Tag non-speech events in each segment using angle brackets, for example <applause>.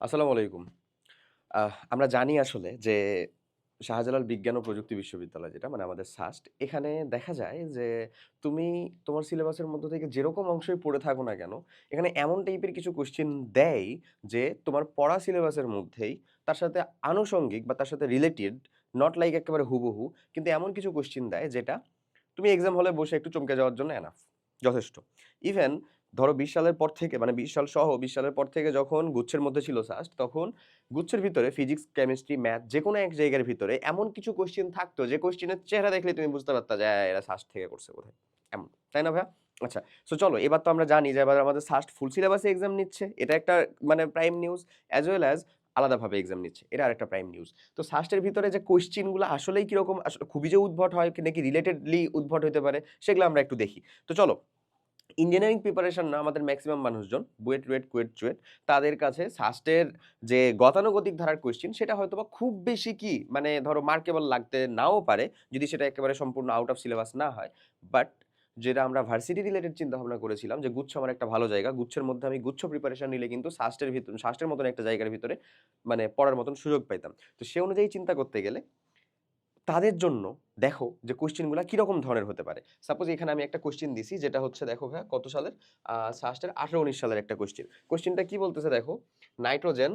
আসসালামু আলাইকুম। আমরা জানি আসলে যে শাহজালাল বিজ্ঞান ও প্রযুক্তি বিশ্ববিদ্যালয় যেটা মানে আমাদের সাস্ট, এখানে দেখা যায় যে তুমি তোমার সিলেবাসের মধ্য থেকে যেরকম অংশই পড়ে থাকো না কেন, এখানে এমন টাইপের কিছু কোয়েশ্চেন দেয় যে তোমার পড়া সিলেবাসের মধ্যেই তার সাথে আনুষঙ্গিক বা তার সাথে রিলেটেড নট লাইক একেবারে হুবহু কিন্তু এমন কিছু কোয়েশ্চেন দেয় যেটা তুমি এক্সাম হলে বসে একটু চমকে যাওয়ার জন্য এনাফ যথেষ্ট। ইভেন ধরো ২০ সালের পর থেকে মানে ২০ সাল সহ ২০ সালের পর থেকে যখন গুচ্ছের মধ্যে ছিল সাস্ট তখন গুচ্ছের ভিতরে ফিজিক্স, কেমিস্ট্রি, ম্যাথ যেকোনো এক জায়গার ভিতরে এমন কিছু কোয়েশ্চেন থাকতো যে কোয়েশ্চেনের চেহারা দেখলে তুমি বুঝতে পারতা যে হ্যাঁ, এরা সাস্ট থেকে করছে বোধহয়। এমন। তাই না ভাইয়া? আচ্ছা। সো চলো এবার তো আমরা জানি যে এবার আমাদের সাস্ট ফুল সিলেবাসে এক্সাম নিচ্ছে। এটা একটা মানে prime news as well as আলাদাভাবে এক্সাম নিচ্ছে। এটা আরেকটা প্রাইম নিউজ। তো সাস্টের ভিতরে যে কোয়েশ্চেনগুলা আসলেই কীরকম আসলে খুবই যে উদ্ভট হয় নাকি রিলেটেডলি উদ্ভট হতে পারে সেগুলো আমরা একটু দেখি। তো চলো ইঞ্জিনিয়ারিং প্রিপারেশন না আমাদের ম্যাক্সিমাম মানুষজন বুয়েট, রুয়েট, কুয়েট, চুয়েট তাদের কাছে সাস্টের যে গতানুগতিক ধারার কোয়েশ্চেন সেটা হয়তো বা খুব বেশি কি মানে ধরো মার্কেবল লাগতে নাও পারে যদি সেটা একেবারে সম্পূর্ণ আউট অফ সিলেবাস না হয়। বাট যেটা আমরা ভার্সিটি রিলেটেড চিন্তাভাবনা করেছিলাম যে গুচ্ছ আমার একটা ভালো জায়গা। গুচ্ছের মধ্যে আমি গুচ্ছ প্রিপারেশন নিলে কিন্তু সাস্টের ভিতরে সাস্টের মতন একটা জায়গার ভিতরে মানে পড়ার মতন সুযোগ পাইতাম। তো সে অনুযায়ী চিন্তা করতে গেলে তাদের জন্য দেখো যে কোশ্চেনগুলো কীরকম ধরনের হতে পারে। সাপোজ এখানে আমি একটা কোশ্চেন দিছি যেটা হচ্ছে দেখো হ্যাঁ কত সালের? সাস্টের ১৮-১৯ সালের একটা কোশ্চেন কোশ্চেনটা কি বলতেছে দেখো, নাইট্রোজেন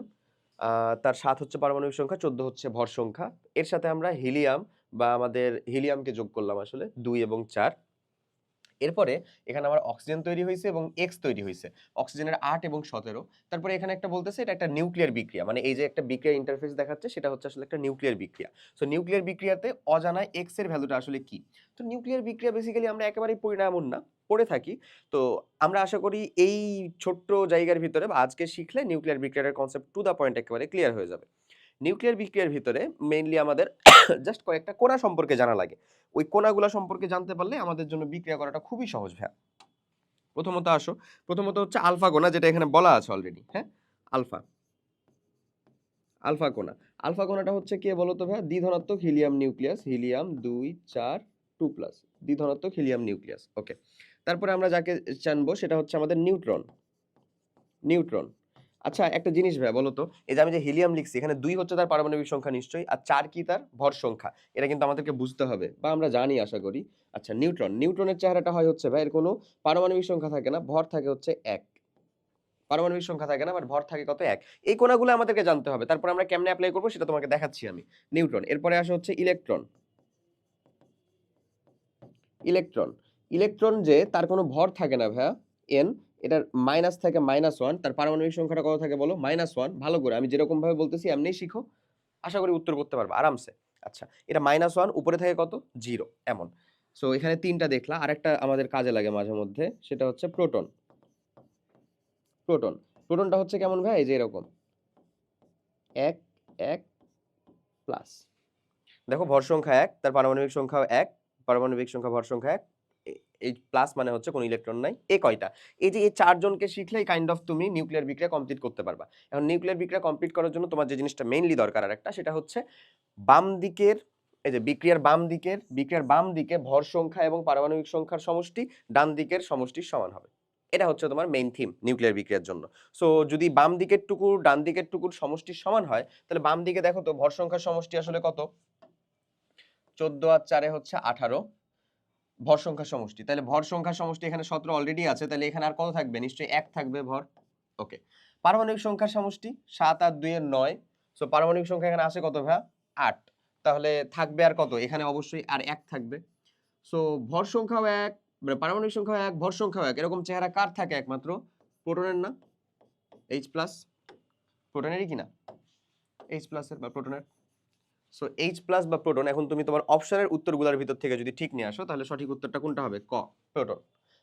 তার সাত হচ্ছে পারমাণবিক সংখ্যা, ১৪ হচ্ছে ভর সংখ্যা। এর সাথে আমরা হিলিয়াম বা আমাদের হিলিয়ামকে যোগ করলাম আসলে দুই এবং ৪ এরপরে এখানে আমার অক্সিজেন তৈরি হয়েছে এবং এক্স তৈরি হয়েছে অক্সিজেনের আট এবং ১৭ তারপরে এখানে একটা বলতেছে, এটা একটা নিউক্লিয়ার বিক্রিয়া। মানে এই যে একটা বিক্রিয়া ইন্টারফেস দেখাচ্ছে, সেটা হচ্ছে আসলে একটা নিউক্লিয়ার বিক্রিয়া। সো নিউক্লিয়ার বিক্রিয়াতে অজানা এক্সের ভ্যালুটা আসলে কি? তো নিউক্লিয়ার বিক্রিয়া বেসিক্যালি আমরা একেবারেই পড়ি না, পড়ে থাকি। তো আমরা আশা করি এই ছোট্ট জায়গার ভিতরে বা আজকে শিখলে নিউক্লিয়ার বিক্রিয়ার কনসেপ্ট টু দ্যা পয়েন্ট একেবারে ক্লিয়ার হয়ে যাবে। নিউক্লিয়ার বিক্রিয়ার ভিতরে মেইনলি আমাদের <coughs> জাস্ট কয়েকটা কোনা সম্পর্কে জানা লাগে। ওই কোনাগুলো সম্পর্কে জানতে পারলে আমাদের জন্য বিক্রিয়া করাটা খুবই সহজ ভাইয়া। প্রথমত আসো, প্রথমত হচ্ছে আলফা কণা যেটা এখানে বলা আছে অলরেডি, হ্যাঁ? আলফা। আলফা কণা। আলফা কণাটা হচ্ছে কে বলো তো ভাইয়া? দ্বিধনাত্মক helium nucleus. Helium ২, ৪, 2 plus. দ্বিধনাত্মক helium nucleus. Okay. তারপরে আমরা যাকে জানব সেটা হচ্ছে আমাদের নিউট্রন। নিউট্রন। আচ্ছা একটা জিনিস ভাই বলো তো, এই যে আমি যে হিলিয়াম লিখছি এখানে দুই হচ্ছে তার পারমাণবিক সংখ্যা নিশ্চয়ই আর চার কি তার ভর সংখ্যা। এটা কিন্তু আমাদেরকে বুঝতে হবে বা আমরা জানি আশা করি। আচ্ছা নিউট্রন, নিউট্রনের চেহারাটা হয় হচ্ছে ভাই এর কোনো পারমাণবিক সংখ্যা থাকে না, ভর থাকে হচ্ছে এক পারমাণবিক সংখ্যা থাকে না বাট ভর থাকে কত এক এই কণাগুলো আমাদেরকে জানতে হবে। তারপর আমরা কেমনে অ্যাপ্লাই করব সেটা তোমাকে দেখাচ্ছি আমি। নিউট্রন। এরপরে আসে হচ্ছে ইলেকট্রন। ইলেকট্রন। ইলেকট্রন যে তার কোনো ভর থাকে না ভাইয়া n এটার মাইনাস থাকে মাইনাস ওয়ান তার পারমাণবিক সংখ্যাটা কত থাকে বলো? মাইনাস ওয়ান ভালো করে আমি যেরকম ভাবে বলতেছি এমনিই শিখো। আশা করি উত্তর করতে পারবা আরামসে। আচ্ছা এটা মাইনাস ওয়ান উপরে থাকে কত? জিরো এমন। সো এখানে ৩ টা দেখলা। আরেকটা আমাদের কাজে লাগে মাঝে মধ্যে সেটা হচ্ছে প্রোটন। প্রোটন। প্রোটনটা হচ্ছে কেমন ভাই? যে এরকম। ১, ১ প্লাস। দেখো ভর সংখ্যা এক তার পারমাণবিক সংখ্যাও এক পারমাণবিক সংখ্যা ভর সংখ্যা ১ এ এই প্লাস মানে হচ্ছে কোনো ইলেকট্রন নাই। এ কয়টা? এই যে এই ৪ জনকে শিখলেই কাইন্ড অফ তুমি নিউক্লিয়ার বিক্রিয়া কমপ্লিট করতে পারবা। এখন নিউক্লিয়ার বিক্রিয়া কমপ্লিট করার জন্য তোমার যে জিনিসটা মেইনলি দরকার আর একটা সেটা হচ্ছে বাম দিকের, এই যে বিক্রিয়ার বাম দিকের, বিক্রিয়ার বাম দিকে ভর সংখ্যা এবং পারমাণবিক সংখ্যার সমষ্টি, ডান দিকের সমষ্টির সমান হবে। এটা হচ্ছে তোমার মেইন থিম নিউক্লিয়ার বিক্রিয়ার জন্য। সো যদি বাম দিকের টুকুর ডান দিকের টুকুর সমষ্টির সমান হয়, তাহলে বাম দিকে দেখো তো ভর সংখ্যার সমষ্টি আসলে কত? ১৪ আর চারে হচ্ছে ১৮ ভর সংখ্যার সমষ্টি। তাহলে ভর সংখ্যার সমষ্টি এখানে ১৭ অলরেডি আছে। তাহলে এখানে আর কত থাকবে? নিশ্চয়ই এক থাকবে ভর। ওকে। পারমাণবিক সংখ্যার সমষ্টি, সাত আর ২ এর ৯। সো পারমাণবিক সংখ্যা এখানে আসে কত ভাইয়া? আট তাহলে থাকবে আর কত? এখানে অবশ্যই আর এক থাকবে। সো ভর সংখ্যাও এক মানে পারমাণবিক সংখ্যাও এক, ভর সংখ্যাও এক এরকম চেহারা কার থাকে একমাত্র? প্রোটনের না? এইচ প্লাস প্রোটনেরই কি না? H প্লাসের বা প্রোটনের। সো এইচ প্লাস বা প্রোটন এখন তুমি তোমার অপশনের উত্তরগুলোর ভিতর থেকে যদি ঠিক নিয়ে আসো, তাহলে সঠিক উত্তরটা কোনটা হবে? ক প্রোটন।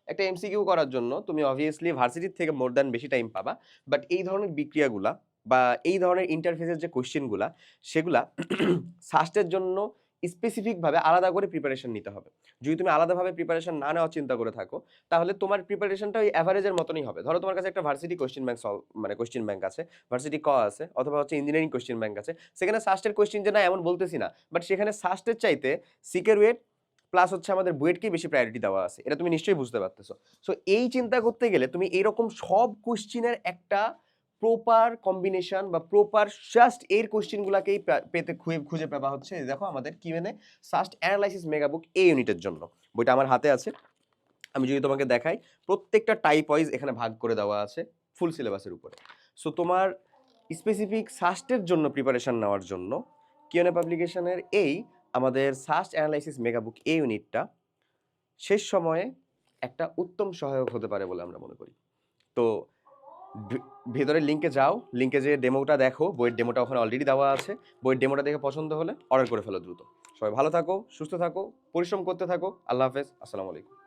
একটা এমসিকিউ করার জন্য তুমি অবভিয়াসলি ভার্সিটির থেকে মোর দ্যান বেশি টাইম পাবা। বাট এই ধরনের বিক্রিয়াগুলা বা এই ধরনের ইন্টারফেসের যে কোয়েশ্চেনগুলা সেগুলা <clears throat> সাস্টের জন্য স্পেসিফিক ভাবে আলাদা করে প্রিপারেশন নিতে হবে। যদি তুমি আলাদাভাবে প্রিপারেশন না নেওয়ার চিন্তা করে থাকো তাহলে তোমার প্রিপারেশনটা ওই অ্যাভারেজের মতনই হবে। ধরো তোমার কাছে একটা ভার্সিটি কোয়েশ্চেন ব্যাংক সলভ মানে কোয়েশ্চেন ব্যাংক আছে, ভার্সিটি ক আছে অথবা হচ্ছে ইঞ্জিনিয়ারিং কোয়েশ্চেন ব্যাংক আছে। সেখানে সাস্টের কোয়েশ্চেন যে না এমন বলতেছি না। বাট সেখানে সাস্টের চাইতে সিকের ওয়েট প্লাস হচ্ছে আমাদের বুয়েটকেই বেশি প্রায়োরিটি দেওয়া আছে। এটা তুমি নিশ্চয়ই বুঝতে পারতেছো। সো এই চিন্তা করতে গেলে তুমি এরকম সব কোয়েশ্চেনের একটা প্রপার কম্বিনেশন বা প্রপার জাস্ট এর কোশ্চেনগুলোকেই পেতে খুঁজে খুঁজে পাওয়া হচ্ছে দেখো আমাদের QNA SUST analysis megabook A ইউনিটের জন্য। বইটা আমার হাতে আছে। আমি যদি তোমাকে দেখাই, প্রত্যেকটা টাইপ ওয়াইজ এখানে ভাগ করে দেওয়া আছে ফুল সিলেবাসের উপরে। সো তোমার স্পেসিফিক সাস্টের জন্য প্রিপারেশন নেওয়ার জন্য কিউএনএ পাবলিকেশনের এই আমাদের সাস্ট অ্যানালাইসিস মেগাবুক এ ইউনিটটা শেষ সময়ে একটা উত্তম সহায়ক হতে পারে বলে আমরা মনে করি। তো ভেতরের লিঙ্কে যাও। লিঙ্কে যে ডেমোটা দেখো। বইয়ের ডেমোটা ওখানে অলরেডি দেওয়া আছে। বইয়ের ডেমোটা দেখে পছন্দ হলে অর্ডার করে ফেলো দ্রুত। সবাই ভালো থাকো, সুস্থ থাকো, পরিশ্রম করতে থাকো। আল্লাহ হাফেজ। আসসালামু আলাইকুম।